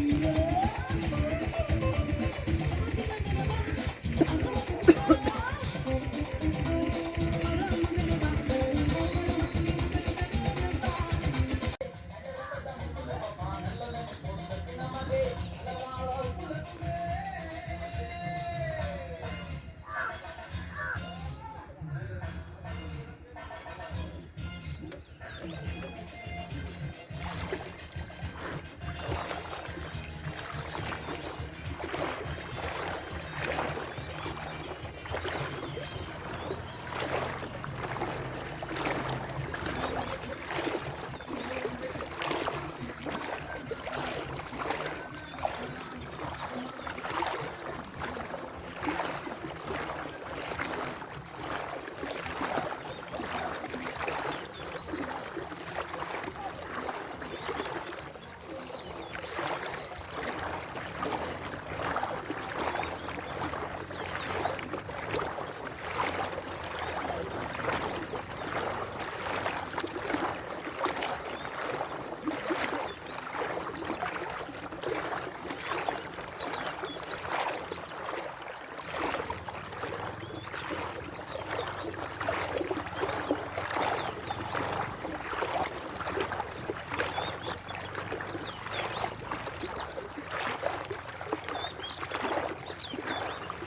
அங்கால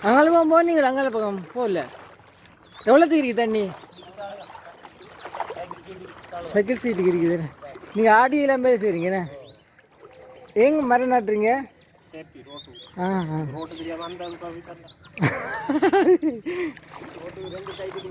பக்கம் போனீங்களா அங்கால பக்கம் போகல. எவ்வளோத்துக்கு இருக்குது தண்ணி? சைக்கிள் சீட்டுக்கு இருக்குது நீங்கள் ஆடி எல்லாம் பேர் செய்கிறீங்கண்ணே எங்க மரம் நட்டுறீங்க? ஆ ஆ. ரோட்டு தெரியாம அந்த ரோட்டுக்கு ரெண்டு சைட்டுக்கு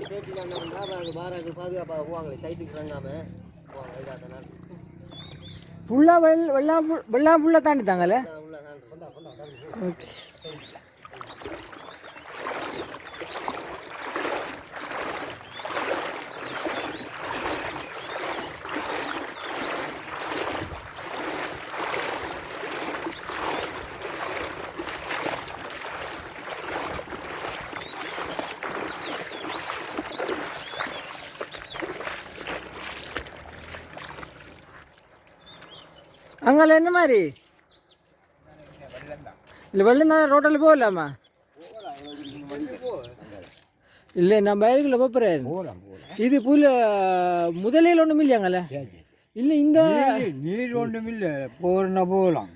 அங்கே என்ன மாதிரி? இல்லை வெள்ளம் தான் ரோட்டில் போகலாமா? இல்லை நான் பயிர்களை போகிறேன் இது புல் முதலையில் ஒன்றும் இல்லையாங்கல்ல இல்லை இந்த நீர் ஒன்றும் இல்லை. போகிறனா போகலாம்.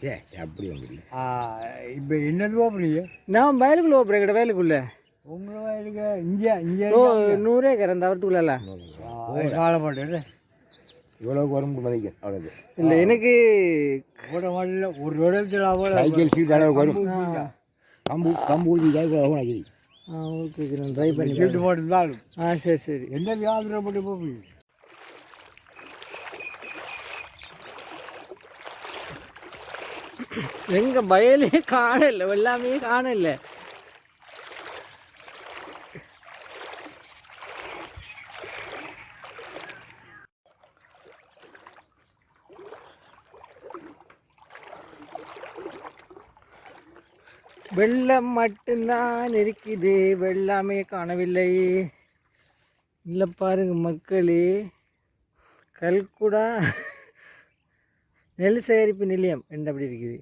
சே சே அப்படி ஒன்றும் இல்லை. இப்போ என்னது போகிறீங்க நான் வயலுக்குள்ளே போகிறேன் கிட்ட வயலுக்குள்ளே. உங்களை வயலுக்கு இங்கே இங்கே ஓ நூறு ஏக்கர் அந்த அவரத்துக்குள்ள காலமாட்டேன் இவ்வளோ வரும் மதிக்க அவ்வளவு இல்லை எனக்கு போட மாடல ஒரு இடத்துல அவ்வளோ சைக்கிள் சீட் அளவு வரும். கம்பு கம்பு ஊதி ஆகி ஆ ஓகே நான் ட்ரை பண்ணி சீட்டு போட்டிருந்தாலும் ஆ சரி சரி. என்ன வியாபாரம் பண்ணி போவீங்க எங்க வயலே காணல எல்லாமே காணல. வெள்ளம் மட்டும்தான் இருக்குது. வெள்ளாமே காணவில்லை. இல்லை பாருங்க மக்களே. கல்குடா நெல் சேகரிப்பு நிலையம் என்று அப்படி இருக்குது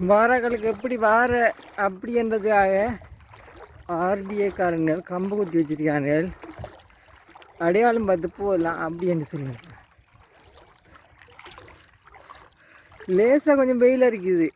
வாரங்களுக்கு எப்படி வார அப்படின்றதுக்காக ஆர்டிஏ காரங்கள் கம்பு குத்தி வச்சிருக்காங்க அடையாளம் பார்த்து போகலாம் அப்படி என்று சொல்லுங்க லேசாக கொஞ்சம் வெயிலாக இருக்குது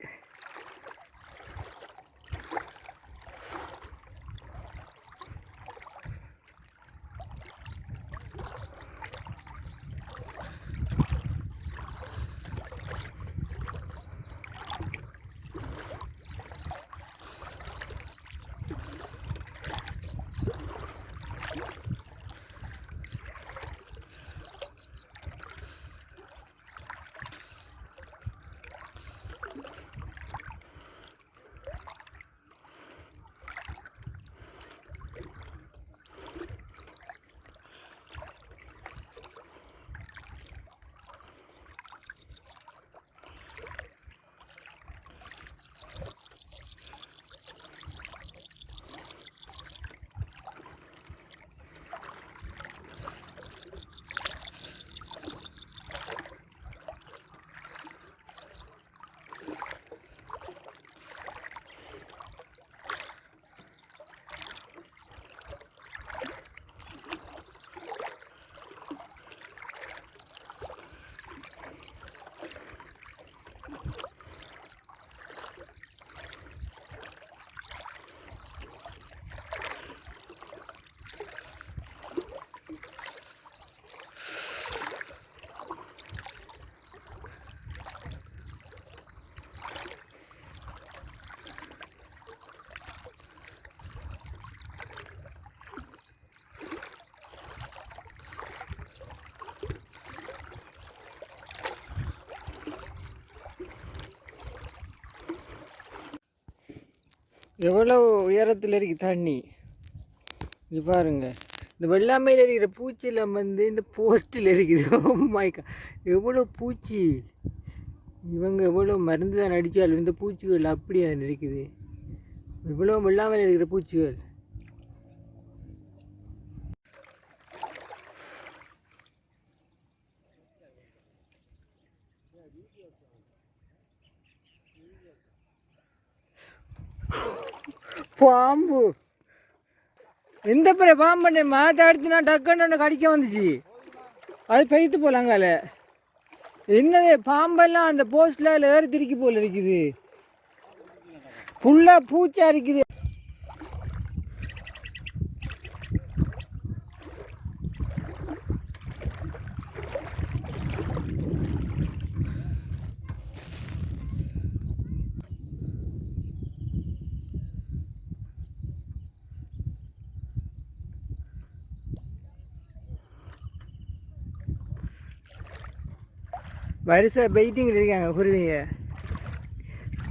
எவ்வளோ உயரத்தில் இருக்கு தண்ணி? இது பாருங்க. இந்த வெள்ளாமையில் இருக்கிற பூச்சியில் வந்து இந்த போஸ்ட்டில் இருக்குது. Oh மாய்க்கா எவ்வளோ பூச்சி? இவங்க எவ்வளோ மருந்து தான் அடித்தாலும் இந்த பூச்சிகள் அப்படியே இருக்குது இவ்வளோ வெள்ளாமையில் இருக்கிற பூச்சிகள். பாம்பு. எந்த பிற பாம்பு மாத்த அடுத்து நான் டக்குன்னு ஒன்று கடிக்க வந்துச்சு. அது பெய்த்து போலாங்கால என்னது பாம்பெல்லாம் அந்த போஸ்டில் அதில் ஏறி திருக்கி போல இருக்குது. ஃபுல்லாக பூச்சா இருக்குது. வரிசை வெயிட்டிங்கில் இருக்காங்க குருவிங்க.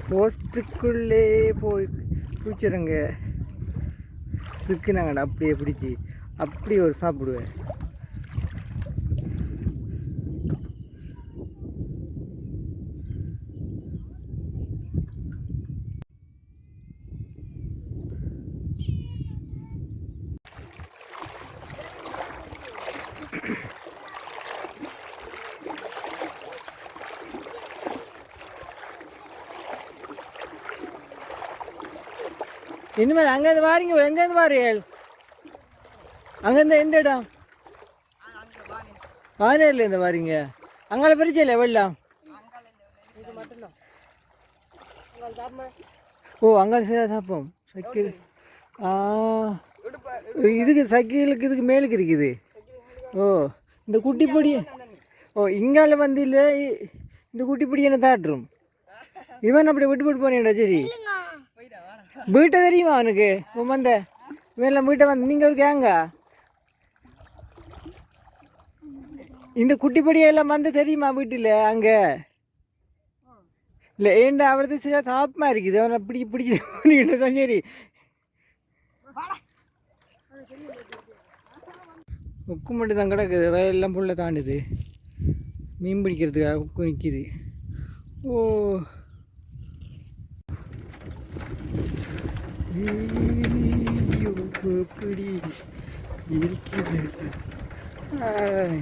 போஸ்ட்டுக்குள்ளே போய் பிடிச்சிருங்க சிக்கினாங்கடா அப்படியே பிடிச்சி அப்படி ஒரு சாப்பிடுவேன். இனிமேல் அங்கேருந்து வாரிங்க எங்கேருந்து வாரியல் அங்கேருந்து எந்த இடம்? வானேர்லேருந்து வாரீங்க. அங்கே பிரிச்சு இல்லை வெள்ளம் ஓ அங்கே சரியாக சாப்பிடும் சைக்கிள் இதுக்கு சக்கிலுக்கு இதுக்கு மேலுக்கு இருக்குது. ஓ இந்த குட்டி பொடி. ஓ இங்கால வந்து இல்லை இந்த குட்டி பொடி என்ன தாட்டுரும்? இவன் அப்படி விட்டு விட்டு போனேன்டா சரி. வீட்டை தெரியுமா அவனுக்கு உன் வந்த இவன் வீட்டை வந்து நீங்கள் ஒரு கேங்க இந்த குட்டிப்படியெல்லாம் வந்து தெரியுமா வீட்டில் அங்கே? இல்லை ஏண்டா அவரது சரியாக தாப்பமா இருக்குது? அவனை பிடி பிடிக்குது தான் சரி. உக்கு மட்டும் தான் கிடக்குது வயலெல்லாம் புள்ள தாண்டுது. மீன் பிடிக்கிறதுக்காக உக்கு நிற்கிது ஓ. ஐயோ, எப்படி இருக்குது ஆய்.